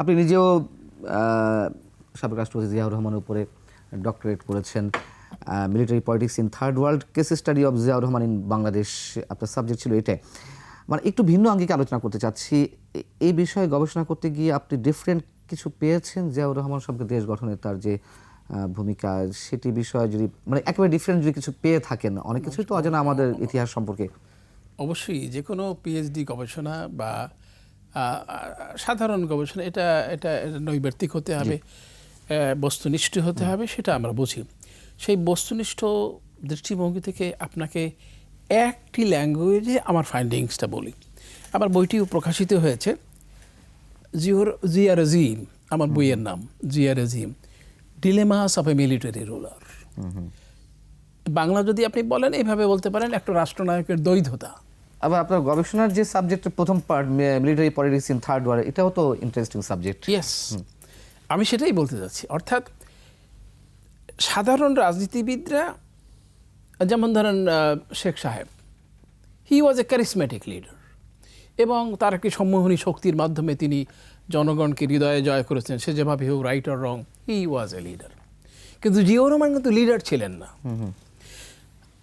আপনি নিজেও সাবেক রাষ্ট্রপতি জিয়াউর রহমানের উপরে ডক্টরেট করেছেন military politics in third world case study of Ziaur Rahman in Bangladesh. আপনার সাবজেক্ট ছিল এটাই। মানে একটু ভিন্ন আঙ্গিকে আলোচনা করতে চাচ্ছি। এই বিষয়ে গবেষণা করতে গিয়ে আপনি ডিফারেন্ট কিছু পেয়েছেন জিয়াউর রহমান সবকে দেশ গঠনে তার যে ভূমিকা, সেটি বিষয়ে যদি মানে একেবারে ডিফারেন্ট যদি কিছু পেয়ে থাকেন, অনেক কিছুই তো অজানা আমাদের ইতিহাস সম্পর্কে। অবশ্যই, যে কোনো পিএইচডি গবেষণা বা সাধারণ গবেষণা এটা এটা নৈর্ব্যক্তিক হতে হবে বস্তুনিষ্ঠ হতে হবে সেটা আমরা বুঝি। সেই বস্তুনিষ্ঠ দৃষ্টিভঙ্গি থেকে আপনাকে একটি ল্যাঙ্গুয়েজে আমার ফাইন্ডিংসটা বলি। আমার বইটিও প্রকাশিত হয়েছে জিওর জিয়া রেজিম আমার বইয়ের নাম Zia regime dilemmas of a military ruler Bangla যদি আপনি বলেন এইভাবে বলতে পারেন একটা রাষ্ট্রনায়কের দ্বৈধতা। আবার আপনার গবেষণার যে সাবজেক্টের প্রথম part military politics in third war এটাও তো ইন্টারেস্টিং সাবজেক্ট ইয়েস আমি সেটাই বলতে যাচ্ছি অর্থাৎ সাধারণ রাজনীতিবিদরা যেমন ধরেন শেখ সাহেব হি ওয়াজ এ ক্যারিসমেটিক লিডার এবং তার একটি সম্মোহনী শক্তির মাধ্যমে তিনি জনগণকে হৃদয়ে জয় করেছেন। সে যেভাবে হোক right or wrong he was a leader কিন্তু জিও রহমান কিন্তু লিডার ছিলেন না।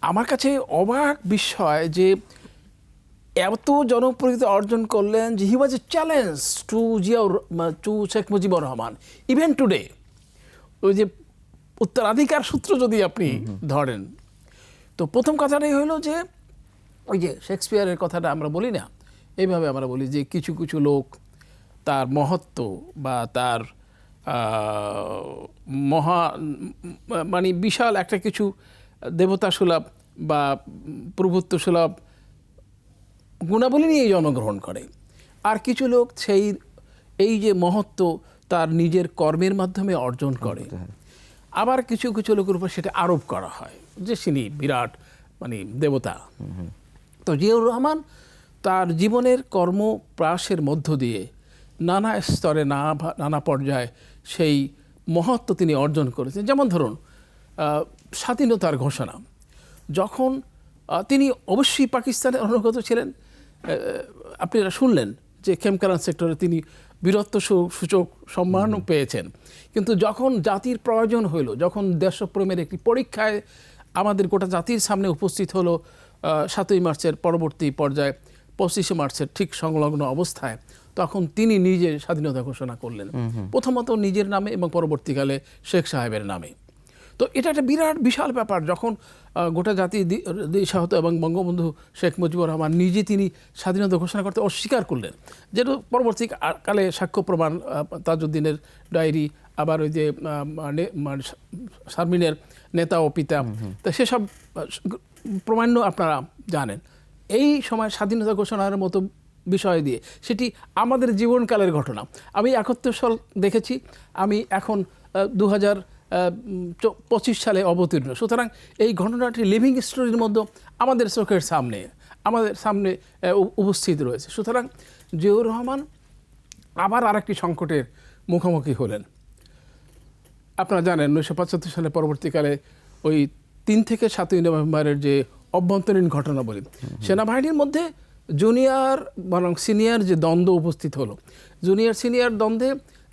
আমার কাছে অবাক বিষয় যে এত জনপ্রিয়তা অর্জন করলেন যে he was a challenge to Ziaur to Sheikh Mujibur Rahman. Even today ওই যে উত্তরাধিকার সূত্র যদি আপনি ধরেন তো প্রথম কথাটাই হলো যে ওই যে শেক্সপিয়ারের কথাটা আমরা বলি না এইভাবে আমরা বলি যে কিছু কিছু লোক তার মহত্ব বা তার মহা মানে বিশাল একটা কিছু দেবতা সুলভ বা প্রভুত্ব সুলভ গুণাবলী নিয়ে জন্মগ্রহণ করে। আর কিছু লোক সেই এই যে মহত্ব তার নিজের কর্মের মাধ্যমে অর্জন করে। আবার কিছু কিছু লোকের উপর সেটা আরোপ করা হয় যে তিনি বিরাট মানে দেবতা। তো জিয়াউর রহমান তার জীবনের কর্মপ্রাসের মধ্য দিয়ে নানা স্তরে নানা পর্যায়ে সেই মহত্ব তিনি অর্জন করেছেন। যেমন ধরুন স্বাধীনতার ঘোষণা। যখন তিনি অবশ্যই পাকিস্তানের অনুগত ছিলেন আপনারা শুনলেন যে খেমকারান সেক্টরে তিনি বীরত্ব সূচক সম্মানও পেয়েছেন। কিন্তু যখন জাতির প্রয়োজন হইল যখন দেশপ্রেমের একটি পরীক্ষায় আমাদের গোটা জাতির সামনে উপস্থিত হলো সাতই মার্চের পরবর্তী পর্যায়ে পঁচিশে মার্চের ঠিক সংলগ্ন অবস্থায় তখন তিনি নিজে স্বাধীনতা ঘোষণা করলেন। প্রথমত নিজের নামে এবং পরবর্তীকালে শেখ সাহেবের নামে। তো এটা একটা বিরাট বিশাল ব্যাপার। যখন গোটা জাতি দিশাহত এবং বঙ্গবন্ধু শেখ মুজিবুর রহমান নিজে তিনি স্বাধীনতা ঘোষণা করতে অস্বীকার করলেন। যেটা পরবর্তী কালে সাক্ষ্য প্রমাণ তাজউদ্দিনের ডায়েরি আবার ওই যে মানে মানে শারমিনের নেতা ও পিতা। তো সেসব প্রমাণ্য আপনারা জানেন। এই সময় স্বাধীনতা ঘোষণার মতো বিষয় দিয়ে সেটি আমাদের জীবনকালের ঘটনা। আমি একাত্তর সাল দেখেছি। আমি এখন দু হাজার পঁচিশ সালে অবতীর্ণ। সুতরাং এই ঘটনাটি লিভিং স্টোরির মধ্যে আমাদের চোখের সামনে আমাদের সামনে উপস্থিত রয়েছে। সুতরাং জিয়াউর রহমান আবার আরেকটি সংকটের মুখোমুখি হলেন। আপনারা জানেন উনিশশো পঁচাত্তর সালে পরবর্তীকালে ওই তিন থেকে সাতই নভেম্বরের যে অভ্যন্তরীণ ঘটনা বলি সেনাবাহিনীর মধ্যে জুনিয়র বরং সিনিয়র যে দ্বন্দ্ব উপস্থিত হলো জুনিয়র সিনিয়র দ্বন্দ্বে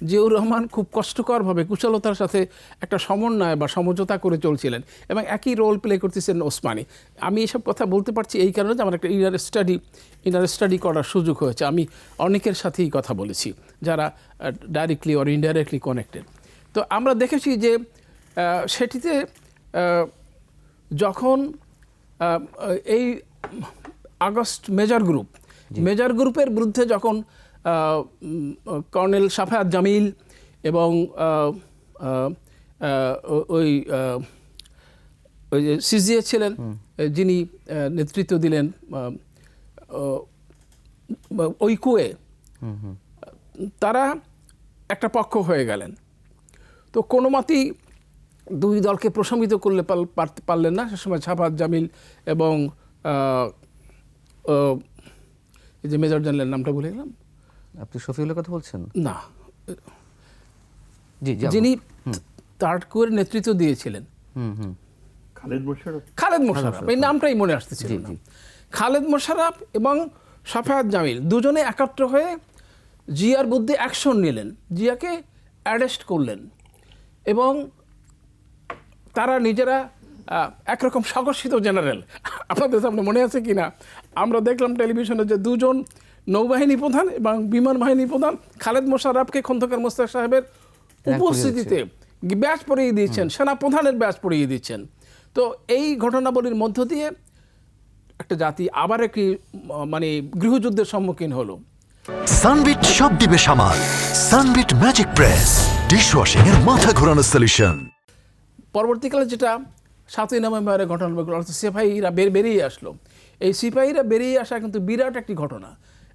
জিয়াউর রহমান খুব কষ্টকরভাবে কুশলতার সাথে একটা সমন্বয় বা সমঝোতা করে চলছিলেন এবং একই রোল প্লে করতেছেন ওসমানী। আমি এসব কথা বলতে পারছি এই কারণে যে আমার একটা ইনার স্টাডি ইনার স্টাডি করার সুযোগ হয়েছে। আমি অনেকের সাথেই কথা বলেছি যারা ডাইরেক্টলি অর ইনডাইরেক্টলি কানেক্টেড তো আমরা দেখেছি যে সেটিতে যখন এই আগস্ট মেজর গ্রুপ মেজর গ্রুপের বিরুদ্ধে যখন কর্নেল সাফায়াত জামিল এবং ওই ওই যে সিজিএ ছিলেন যিনি নেতৃত্ব দিলেন ওই কুয়ে। তারা একটা পক্ষ হয়ে গেলেন। তো কোনো মতেই দুই দলকে প্রশমিত করলে পারতে পারলেন না। সে সময় ছাপাত জামিল এবং যে মেজর জেনারেল নামটা ভুলে গেলাম। আপনি শফিউলের কথা বলছেন? না। জি জি যিনি থার্ড কুয়ের নেতৃত্ব দিয়েছিলেন। হুম হুম। খালেদ মোশারফ খালেদ মোশাররফ। এই নামটাই মনে আসতেছিল জি, খালেদ মোশাররফ এবং সাফায়াত জামিল দুজনে একাত্র হয়ে জিয়ার বুদ্ধি অ্যাকশন নিলেন। জিয়াকে অ্যারেস্ট করলেন এবং তারা নিজেরা একরকম সাকর্ষিত জেনারেল আপনাদের সামনে মনে আছে কি না আমরা দেখলাম টেলিভিশনে যে দুজন নৌবাহিনী প্রধান এবং বিমান বাহিনী প্রধান খালেদ মোশাররফকে খন্দকার মোস্তাক সাহেবের উপস্থিতিতে ব্যাস পড়িয়ে দিয়েছেন সেনা প্রধানের ব্যাস পড়িয়ে দিচ্ছেন। তো এই ঘটনাবলীর মধ্য দিয়ে একটা জাতি আবার একটি মানে গৃহযুদ্ধের সম্মুখীন হলো। সানবিট সব দিবে সামাল। সানবিট ম্যাজিক প্রেস ডিশওয়াশিং এর মাথা ঘোরানো সলিউশন পরবর্তীকালে যেটা সাতই নভেম্বরের ঘটনাগুলো অর্থাৎ সিপাহীরা বেরিয়ে আসলো। এই সিপাহীরা বেরিয়ে আসা কিন্তু বিরাট একটি ঘটনা।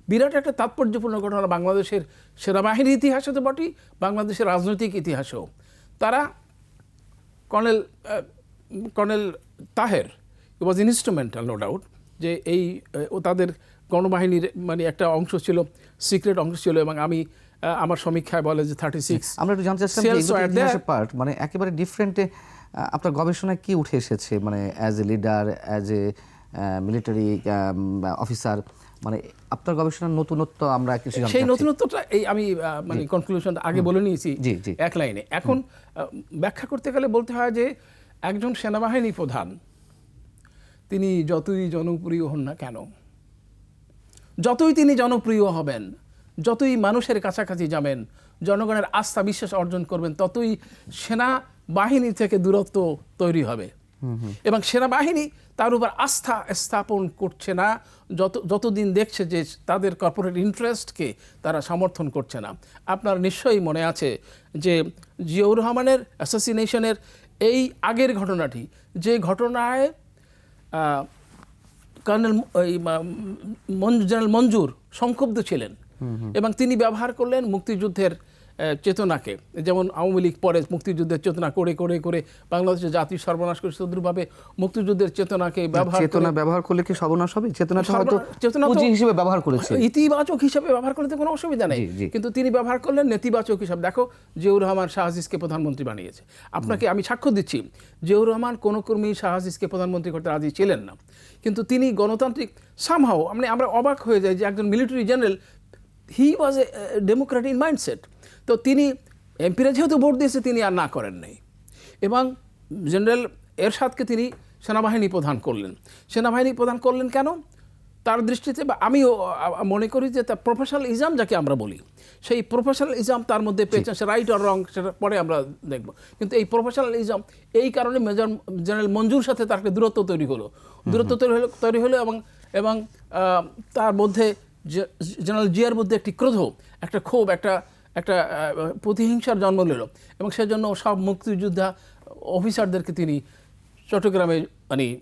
বিরাট একটা তাৎপর্যপূর্ণ ঘটনা বাংলাদেশের সেনাবাহিনীর ইতিহাসে তো বটেই বাংলাদেশের রাজনৈতিক ইতিহাসেও। তারা colonel colonel Taher it was instrumental no doubt যে এই ও তাদের গণবাহিনীর মানে একটা অংশ ছিল সিক্রেট অংশ ছিল এবং আমি আমার সমীক্ষায় বলে যে থার্টি সিক্স আমরা একটু জানতে চাচ্ছিলাম পার্ট মানে একেবারে ডিফারেন্টে আপনার গবেষণায় কি উঠে এসেছে? মানে as a leader as a military officer মানে আপনার গবেষণার নতুনত্ব আমরা কিছু সেই নতুনত্বটা এই আমি মানে কনক্লুশন আগে বলে নিয়েছি। এক লাইনে। এখন ব্যাখ্যা করতে গেলে বলতে হয় যে একজন সেনাবাহিনী প্রধান তিনি যতই জনপ্রিয় হন না কেন যতই তিনি জনপ্রিয় হবেন যতই মানুষের কাছাকাছি যাবেন জনগণের আস্থা বিশ্বাস অর্জন করবেন ততই সেনা বাহিনী থেকে দূরত্ব তৈরি হবে। এবং সেনাবাহিনী তার উপর আস্থা স্থাপন করছে না। যত যতদিন দেখছে যে তাদের কর্পোরেট ইন্টারেস্টকে তারা সমর্থন করছে না। আপনার নিশ্চয়ই মনে আছে যে জিয়াউর রহমানের অ্যাসাসিনেশনের এই আগের ঘটনাটি যে ঘটনায় কর্নেল জেনারেল মঞ্জুর সংক্ষুব্ধ ছিলেন। এবং তিনি ব্যবহার করলেন মুক্তিযুদ্ধের চেতনাকে। যেমন আওয়ামী লীগ পরে মুক্তিযুদ্ধের চেতনা করে করে করে বাংলাদেশের জাতির সর্বনাশ করে তদ্রুপভাবে মুক্তিযুদ্ধের চেতনাকে ব্যবহার চেতনা ব্যবহার করলে কি সর্বনাশ হবে? চেতনা হয়তো চেতনা পুঁজি হিসেবে ব্যবহার করেছে। ইতিবাচক হিসাবে ব্যবহার করলে তো কোনো অসুবিধা নেই। কিন্তু তিনি ব্যবহার করলেন নেতিবাচক হিসাবে। দেখো জিয়াউর রহমান শাহ আজিজকে প্রধানমন্ত্রী বানিয়েছে। আপনাকে আমি সাক্ষ্য দিচ্ছি জিয়াউর রহমান কোনো কর্মী শাহ আজিজকে প্রধানমন্ত্রী করতে রাজি ছিলেন না। কিন্তু তিনি গণতান্ত্রিক সামহাও মানে আমরা অবাক হয়ে যাই যে একজন military general he was a democratic mindset তো তিনি এমপিরা যেহেতু ভোট দিয়েছে তিনি আর না করেন নাই। এবং জেনারেল এরশাদকে তিনি সেনাবাহিনী প্রধান করলেন। সেনাবাহিনী প্রধান করলেন কেন? তার দৃষ্টিতে বা আমিও মনে করি যে তার প্রফেশনাল ইজাম যাকে আমরা বলি সেই প্রফেশনাল ইজাম তার মধ্যে পেয়েছে সে রাইট আর রং সেটা পরে আমরা দেখব। কিন্তু এই প্রফেশনাল ইজাম এই কারণে মেজর জেনারেল মঞ্জুর সাথে তার একটা দূরত্ব তৈরি হলো। দূরত্ব তৈরি হলো তৈরি হলো এবং এবং তার মধ্যে জেনারেল জিয়ার মধ্যে একটি ক্রোধ একটা ক্ষোভ একটা একটা প্রতিহিংসার জন্ম নিল। এবং সেজন্য সব মুক্তিযোদ্ধা অফিসারদেরকে তিনি চট্টগ্রামে মানে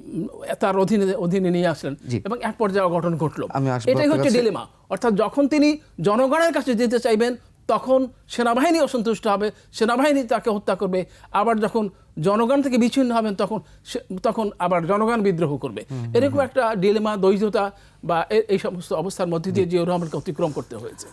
তার অধীনে অধীনে নিয়ে আসলেন এবং এক পর্যায়ে অঘটন ঘটলো। এটাই হচ্ছে। ডিলেমা অর্থাৎ যখন তিনি জনগণের কাছে যেতে চাইবেন তখন সেনাবাহিনী অসন্তুষ্ট হবে সেনাবাহিনী তাকে হত্যা করবে। আবার যখন জনগণ থেকে বিচ্ছিন্ন হবেন তখন সে- তখন আবার জনগণ বিদ্রোহ করবে। এরকম একটা ডিলেমা দ্বৈধতা বা এই সমস্ত অবস্থার মধ্যে দিয়ে জিয়াউর রহমানকে অতিক্রম করতে হয়েছে।